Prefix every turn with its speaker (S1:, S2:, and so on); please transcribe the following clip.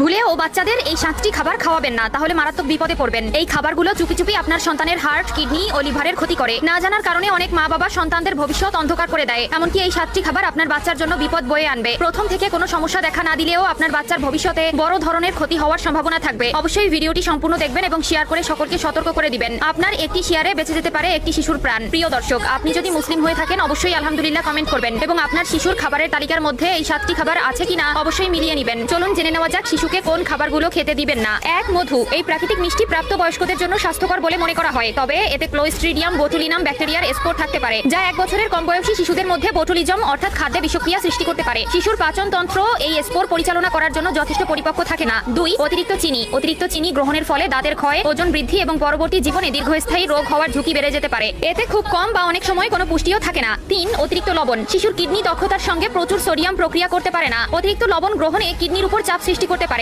S1: ভুলে ও বাচ্চাদের এই সাতটি খাবার খাওয়াবেন না, তাহলে মারাত্মক বিপদে পড়বেন। এই খাবারগুলো চুপি চুপি আপনার সন্তানের হার্ট কিডনি ও লিভারের ক্ষতি করে। না জানার কারণে অনেক মা বাবা সন্তানদের ভবিষ্যৎ অন্ধকার করে দেয়। এমনকি এই সাতটি খাবার আপনার বাচ্চার জন্য বিপদ বয়ে আনবে। প্রথম থেকে কোনো সমস্যা দেখা না দিলেও আপনার বাচ্চার ভবিষ্যতে বড় ধরনের ক্ষতি হওয়ার সম্ভাবনা থাকবে। অবশ্যই ভিডিওটি সম্পূর্ণ দেখবেন এবং শেয়ার করে সকলকে সতর্ক করে দিবেন। আপনার একটি শেয়ারে বেঁচে যেতে পারে একটি শিশুর প্রাণ। প্রিয় দর্শক, আপনি যদি মুসলিম হয়ে থাকেন, অবশ্যই আলহামদুলিল্লাহ কমেন্ট করবেন এবং আপনার শিশুর খাবারের তালিকার মধ্যে এই সাতটি খাবার আছে কিনা অবশ্যই মিলিয়ে নেবেন। চলুন জেনে নেওয়া যাক শিশুকে কোন খাবারগুলো খেতে দিবেন না? এক, মধু। এই প্রাকৃতিক মিষ্টি প্রাপ্ত বয়স্কদের জন্য স্বাস্থ্যকর বলে মনে করা হয়। তবে এতে ক্লোস্ট্রিডিয়াম বোটুলিনাম ব্যাকটেরিয়ার স্পোর থাকতে পারে, যা এক বছরের কম বয়সী শিশুদের মধ্যে বোটুলিজম অর্থাৎ খাদ্যে বিষক্রিয়া সৃষ্টি করতে পারে। শিশুর পাচন তন্ত্র এই স্পোর পরিচালনা করার জন্য যথেষ্ট পরিপক্ক থাকে না। দুই, অতিরিক্ত চিনি। অতিরিক্ত চিনি গ্রহণের ফলে দাঁতের ক্ষয়, ওজন বৃদ্ধি এবং পরবর্তী জীবনে দীর্ঘস্থায়ী রোগ হওয়ার ঝুঁকি বেড়ে যেতে পারে। এতে খুব কম বা অনেক সময় কোনো পুষ্টিও থাকে না। তিন, অতিরিক্ত লবণ। শিশুর কিডনি দক্ষতার সঙ্গে প্রচুর সোডিয়াম প্রক্রিয়া করতে পারে না। অতিরিক্ত লবণ গ্রহণে কিডনির উপর চাপ সৃষ্টি করতে পারে।